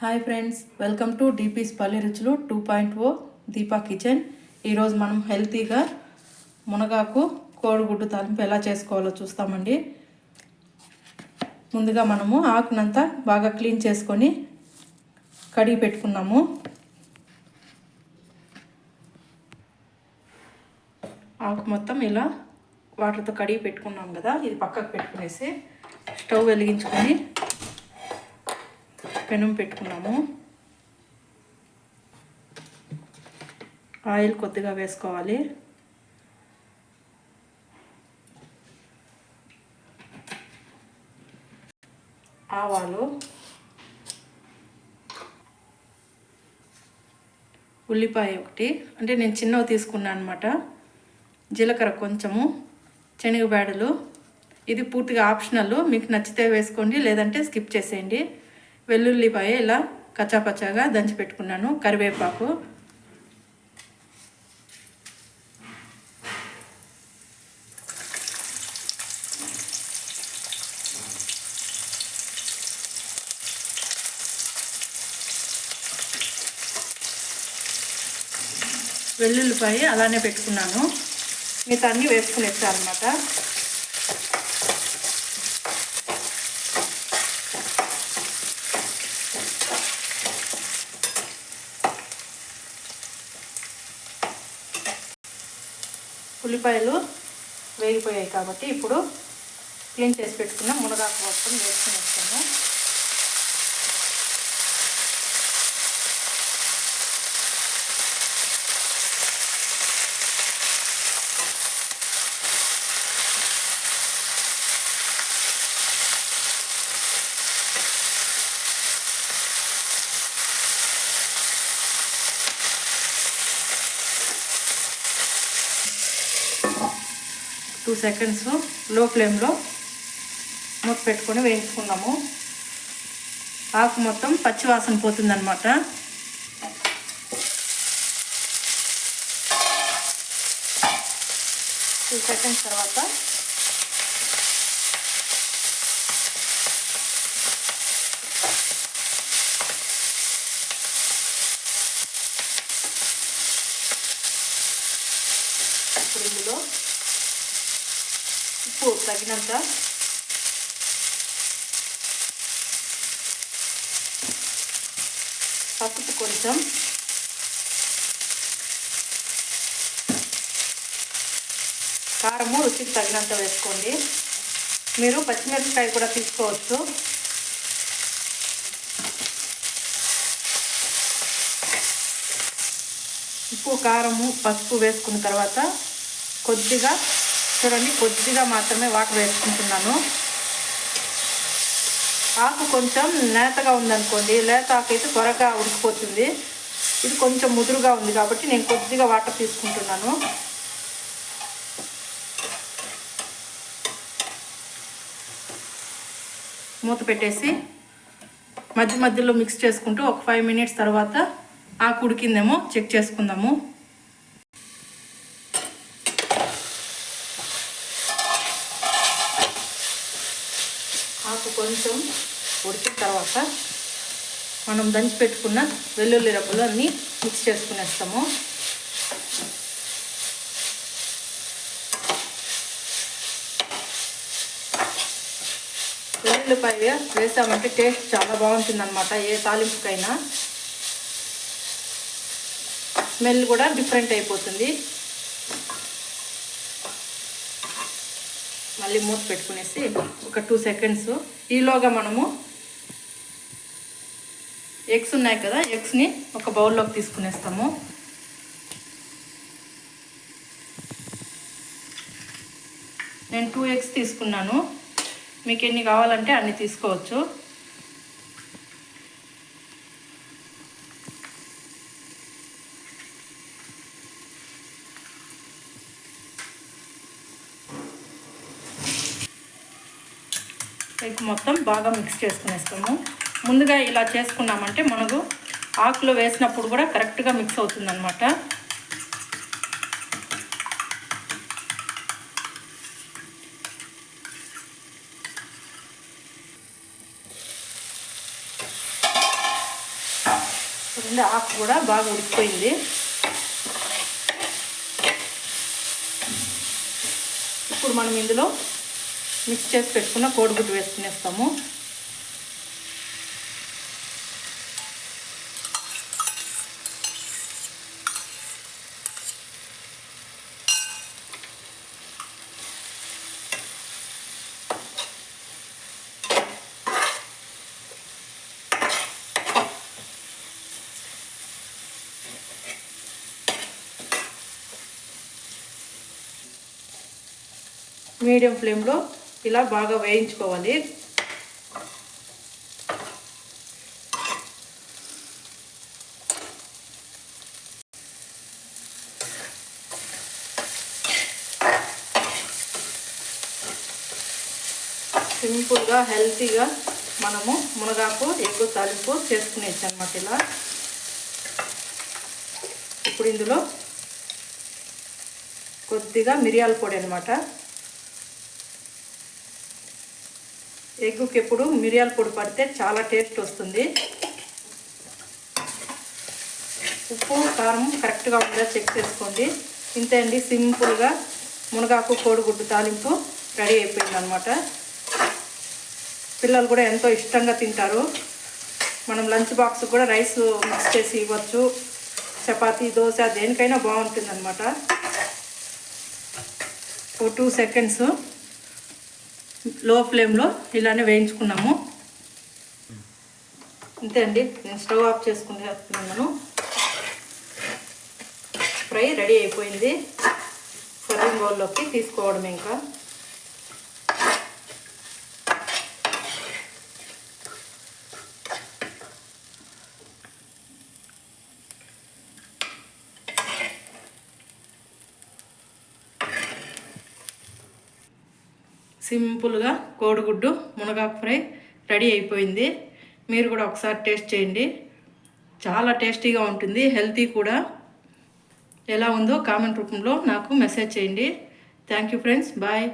Hi friends welcome to డీపీస్ పల్లె రుచులు two point O Deepa kitchen. ఈరోజు మనం హెల్తీగా మునగాకు కోడిగుడ్డు తాలింపు ఎలా చేసుకోవాలో చూస్తామండి. ముందుగా మనము ఆకునంతా బాగా క్లీన్ చేసుకొని కడిగి పెట్టుకున్నాము. ఆకు మొత్తం ఇలా వాటర్తో కడిగి పెట్టుకున్నాం కదా ఇది పక్కకు పెట్టుకునేసి స్టవ్ వెలిగించుకొని పెనం పెట్టుకున్నాము. ఆయిల్ కొద్దిగా వేసుకోవాలి. ఆవాలు ఉల్లిపాయ ఒకటి. అంటే నేను చిన్నవి తీసుకున్నాను అనమాట జీలకర్ర కొంచెము శనగబేడలు ఇది పూర్తిగా ఆప్షనల్. మీకు నచ్చితే వేసుకోండి లేదంటే స్కిప్ చేసేయండి. వెల్లుల్లిపాయ ఇలా కచ్చాపచ్చాగా దంచి పెట్టుకున్నాను కరివేపాకు. వెల్లుల్లిపాయ అలానే పెట్టుకున్నాను. మిగతా అన్నీ వేసుకుని వచ్చారనమాట ఉల్లిపాయలు వేగిపోయాయి కాబట్టి ఇప్పుడు క్లీన్ చేసి పెట్టుకున్న మునగాకు మొత్తం వేసుకుని వస్తాము. టూ సెకండ్స్లో ఫ్లేమ్లో మూత పెట్టుకొని వేయించుకున్నాము ఆకు మొత్తం పచ్చివాసన పోతుందనమాట టూ సెకండ్స్ తర్వాత ఇప్పుడు ఇందులో ఉప్పు తగినంత. పసుపు కొంచెం. కారము రుచికి తగినంత వేసుకోండి. మీరు పచ్చిమిరపకాయ కూడా తీసుకోవచ్చు. ఉప్పు కారము పసుపు వేసుకున్న తర్వాత కొద్దిగా చూడండి కొద్దిగా మాత్రమే వాటర్ వేసుకుంటున్నాను. ఆకు కొంచెం నేతగా ఉందనుకోండి లేత ఆకు అయితే త్వరగా ఉడికిపోతుంది. ఇది కొంచెం ముదురుగా ఉంది కాబట్టి నేను కొద్దిగా వాటర్ తీసుకుంటున్నాను. మూత పెట్టేసి మధ్య మధ్యలో మిక్స్ చేసుకుంటూ ఒక ఫైవ్ మినిట్స్ తర్వాత ఆకు ఉడికిందేమో చెక్ చేసుకుందాము. పప్పు కొంచెం ఉడికిన తర్వాత మనం దంచి పెట్టుకున్న వెల్లుల్లి రబ్బలు అన్నీ మిక్స్ చేసుకునేస్తాము. వెల్లుల్లిపాయ వేసామంటే టేస్ట్ చాలా బాగుంటుందన్నమాట ఏ తాలింపుకైనా. స్మెల్ కూడా డిఫరెంట్ అయిపోతుంది. మళ్ళీ మూత పెట్టుకునేసి ఒక టూ సెకండ్స్ ఈలోగా మనము ఎగ్స్ ఉన్నాయి కదా ఎగ్స్ని ఒక బౌల్లోకి తీసుకునేస్తాము. నేను టూ ఎగ్స్ తీసుకున్నాను. మీకు ఎన్ని కావాలంటే అన్ని తీసుకోవచ్చు. ఎగ్ మొత్తం బాగా మిక్స్ చేసుకునేస్తాము ముందుగా ఇలా చేసుకున్నామంటే మనకు ఆకులో వేసినప్పుడు కూడా కరెక్ట్గా మిక్స్ అవుతుందన్నమాట. రెండు ఆకు కూడా బాగా ఉడికిపోయింది. ఇప్పుడు మనం ఇందులో మిక్స్ చేసి పెట్టుకున్న కోడిగుడ్డు వేసుకునేస్తాము. మీడియం ఫ్లేమ్లో ఇలా బాగా వేయించుకోవాలి. సింపుల్గా హెల్తీగా మనము మునగాకు ఎగ్గు తాలింపు చేసుకునేచ్చు అనమాట ఇలా. ఇప్పుడు ఇందులో కొద్దిగా మిరియాల పొడి అనమాట ఎగ్గుకి ఎప్పుడు మిరియాల పొడి పడితే చాలా టేస్ట్ వస్తుంది. ఉప్పు కారం కరెక్ట్గా ఉందా చెక్ చేసుకోండి. ఇంతే అండి సింపుల్గా మునగాకు కోడిగుడ్డు తాలింపు రెడీ అయిపోయింది అనమాట పిల్లలు కూడా ఎంతో ఇష్టంగా తింటారు. మనం లంచ్ బాక్స్ కూడా రైస్ మిక్స్ చేసి ఇవ్వచ్చు. చపాతీ దోశ దేనికైనా బాగుంటుంది అనమాట ఓ టూ సెకండ్స్. లో ఫ్లేమ్లో ఇలానే వేయించుకున్నాము. అంతే అండి. నేను స్టవ్ ఆఫ్ చేసుకునేస్తున్నాను ఫ్రై రెడీ అయిపోయింది. సర్వింగ్ బౌల్లోకి తీసుకోవడం ఇంకా. సింపుల్గా కోడిగుడ్డు మునగాకు ఫ్రై రెడీ అయిపోయింది. మీరు కూడా ఒకసారి టేస్ట్ చేయండి. చాలా టేస్టీగా ఉంటుంది హెల్తీ కూడా. ఎలా ఉందో కామెంట్ రూపంలో నాకు మెసేజ్ చేయండి. Thank you friends bye.